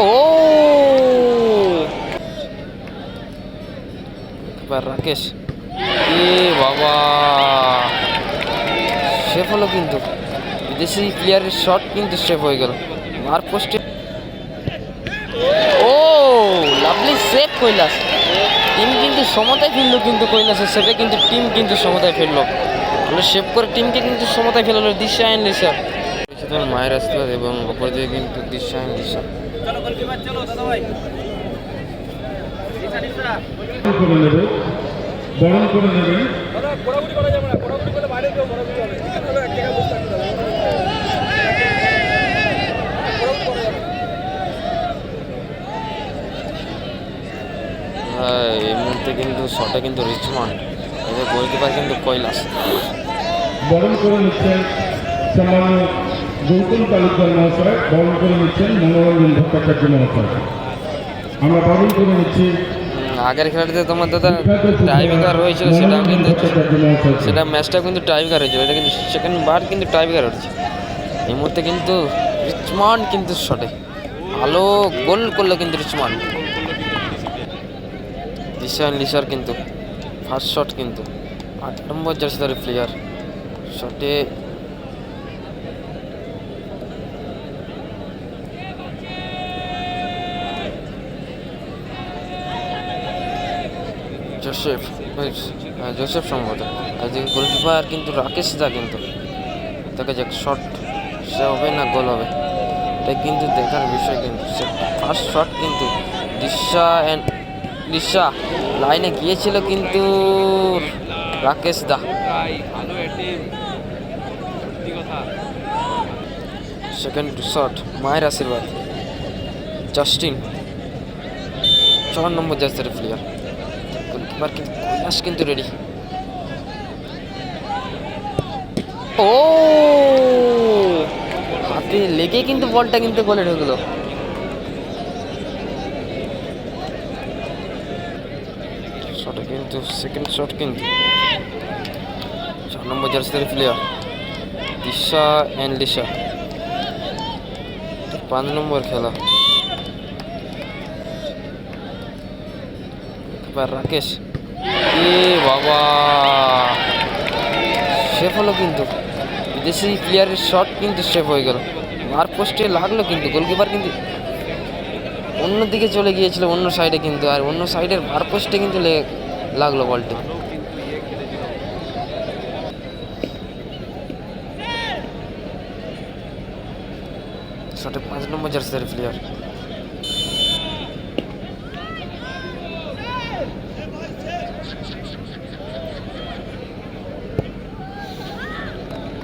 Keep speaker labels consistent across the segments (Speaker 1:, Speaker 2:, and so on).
Speaker 1: ও এবার রাকেশ এ বাবা সেফ হলো কিন্তু। বিদেশি প্লেয়ারের শট কিন্তু সেফ হয়ে গেল। আর পোস্টে ও লাভলি সেভ কৈলাস। টিম কিন্তু সমতায় ফেলল কিন্তু কৈলাসের সেভে কিন্তু টিম কিন্তু সমতায় ফেলল সেভ করে টিমকে কিন্তু সমতায় ফেলালো দিশা অ্যান্ড দিশা তোমার মায়ের আশীর্বাদ এবং অপরদিকে কিন্তু দিশা অ্যান্ড দিশা
Speaker 2: করে নেবে বরণ করে নেবেন
Speaker 1: হ্যাঁ, এই মুহূর্তে কিন্তু শটে কিন্তু রিচমন্ড এদের গোলকিপার কিন্তু কৈলাস।
Speaker 2: বরণ করে নিচ্ছেন সামান্য গৌতম তালুকদার মহাশয় বরণ করে নিচ্ছেন মনোরঞ্জন ভট্টাচার্য মহাশয়। আমরা বরণ করে নিচ্ছি।
Speaker 1: আগের খেলাটিতে তোমার দাদা টাইব্রেকার হয়েছিল সেটা কিন্তু সেটা ম্যাচটা কিন্তু টাইব্রেকার হয়েছিল এটা কিন্তু সেকেন্ড বার কিন্তু টাইব্রেকার হচ্ছে এই মুহূর্তে কিন্তু রিচমন্ড কিন্তু শটে ভালো গোল করল কিন্তু রিচমন্ড। দিশান লিসার কিন্তু ফার্স্ট শট কিন্তু। আট নম্বর জার্সিদারি প্লেয়ার শটে জোসেফ হ্যাঁ, জোসেফ সম্ভবত। আর গোলকিপার কিন্তু রাকেশ দা কিন্তু। দেখা যাক শট সে হবে না গোল হবে? এটা কিন্তু দেখার বিষয় কিন্তু। সে ফার্স্ট শট কিন্তু দিশা অ্যান্ড দিশা লাইনে গিয়েছিল কিন্তু রাকেশ দা। সেকেন্ড শট মায়ের আশীর্বাদ। জাস্টিন ছ নম্বর জাস্টের প্লেয়ার গোলকিপার কিন্তু কৈলাস কিন্তু রেডি ও! হাতে লেগে কিন্তু বলটা কিন্তু গোলে ঢুকলো। শটে কিন্তু সেকেন্ড শট কিন্তু। চার নম্বর জার্সিদের প্লেয়ার দিশা অ্যান্ড লিশা। পাঁচ নম্বর খেলা। এবার রাকেশ। বাবা। সেফ হলো কিন্তু। বিদেশি প্লেয়ারের শট কিন্তু সেফ হয়ে গেল। আর পোস্টে লাগল কিন্তু গোলকিপার কিন্তু অন্য দিকে চলে গিয়েছিল, অন্য সাইডে কিন্তু। আর অন্য সাইডের বার পোস্টে কিন্তু লাগল বলটি। শটে পাঁচ নম্বর জার্সিদের প্লেয়ার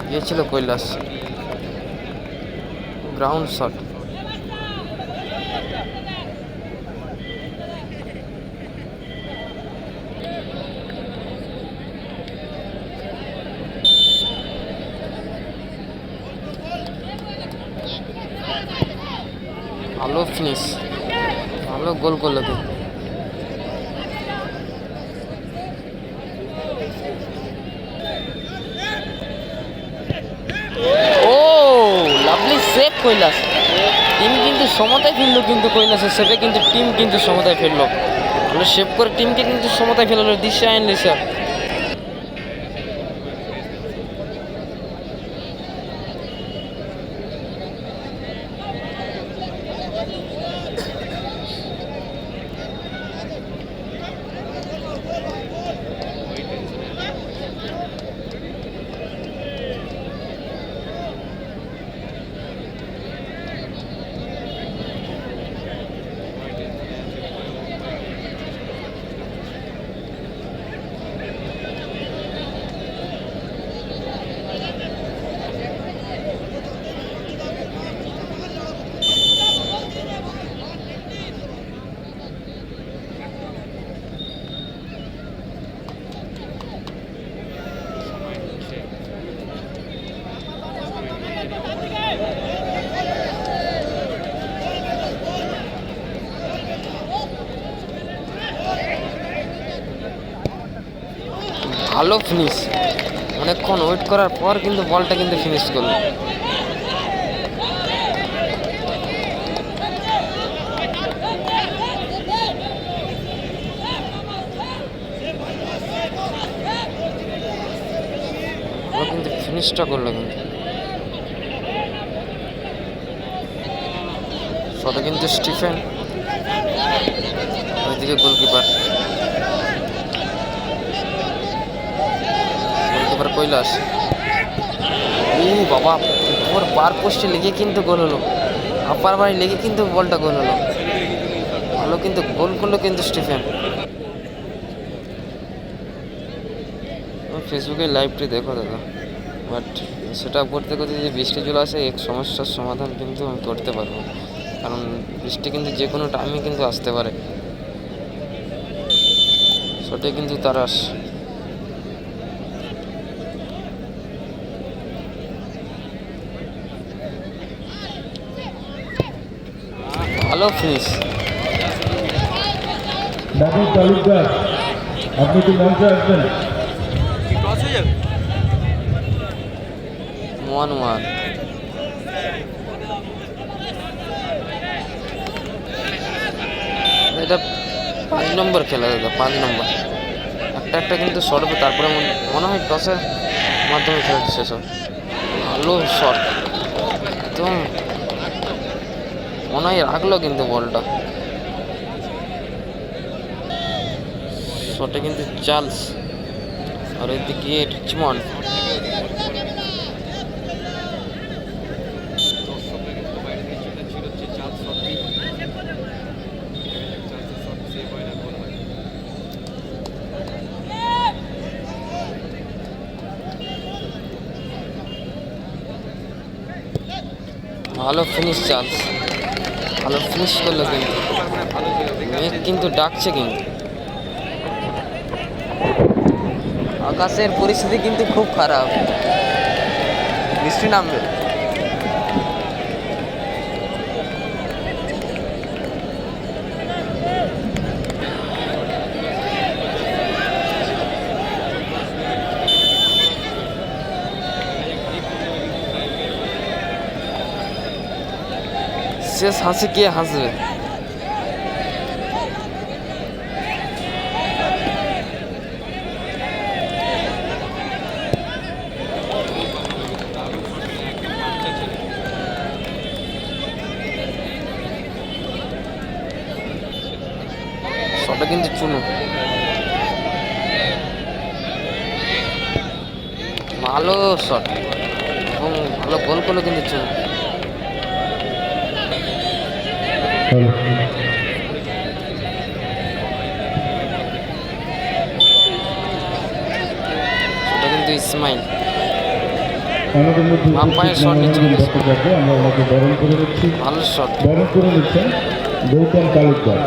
Speaker 1: গিয়েছিল কৈলাস। গ্রাউন্ড শট ভালো ফিনিশ ভালো গোল করল কিন্তু ও লাভলি সেভ কৈলাস। টিম কিন্তু সমতায় ফেলল কিন্তু কৈলাসের সেভে কিন্তু টিম কিন্তু সমতায় ফেলল সেভ করে টিমকে কিন্তু সমতায় ফেলল দিশা আইন লিসা ভালো ফিনিশ অনেকক্ষণ ওয়েট করার পর কিন্তু বলটা কিন্তু ফিনিশ করল। কিন্তু ফিনিশটা করল কিন্তু। কিন্তু স্টিফেন ওইদিকে গোলকিপার গোলকিপার কৈলাস। ও বাবা, ওর পার পোস্টে লেগে কিন্তু গোল হলো। আপার বাড়ি লেগে কিন্তু বলটা গোল হলো। ভালো কিন্তু, গোল করল কিন্তু স্টিফেন। ফেসবুকে লাইভটি দেখো দাদা। বাট সেটা করতে করতে যে বৃষ্টি চলে আসে এক সমস্যার সমাধান কিন্তু আমি করতে পারব। কারণ বৃষ্টি কিন্তু যে কোনো টাইমে কিন্তু আসতে পারে। সেটা কিন্তু তারাস ভালো ফিনিশ
Speaker 2: বাবু তালুকদার আপনি কি মঞ্চে আসবেন?
Speaker 1: ওয়ান ওয়ান এটা পাঁচ নম্বর খেলা দাদা পাঁচ নম্বর। একটা একটা কিন্তু শর্ট হবে তারপরে মনে- মনে হয় টসের মাধ্যমে খেলাটি শেষ হবে। ভালো শট একদম মনে হয় রাখল কিন্তু বলটা। শটে কিন্তু চার্লস আর এদিকে রিচমন্ড। ভালো ফিনিশ চান্স। ভালো ফিনিশ করল কিন্তু মেঘ কিন্তু ডাকছে কিন্তু। আকাশের পরিস্থিতি কিন্তু খুব খারাপ। বৃষ্টি নামবে। শেষ হাসি কে হাসবে শটটা কিন্তু চুনো ভালো শট এবং ভালো গোল করল কিন্তু চুনো
Speaker 2: হ্যালো
Speaker 1: সেটা কিন্তু ইসমাইল।
Speaker 2: আমাদের মধ্যে
Speaker 1: আম্পায়ার
Speaker 2: উপস্থিত
Speaker 1: শট নিচ্ছে।
Speaker 2: মনোরঞ্জন ভট্টাচার্য আমরা ওনাকে বরণ করে নিচ্ছি।
Speaker 1: ভালো শট।
Speaker 2: বরণ করে নিচ্ছেন গৌতম তালুকদার।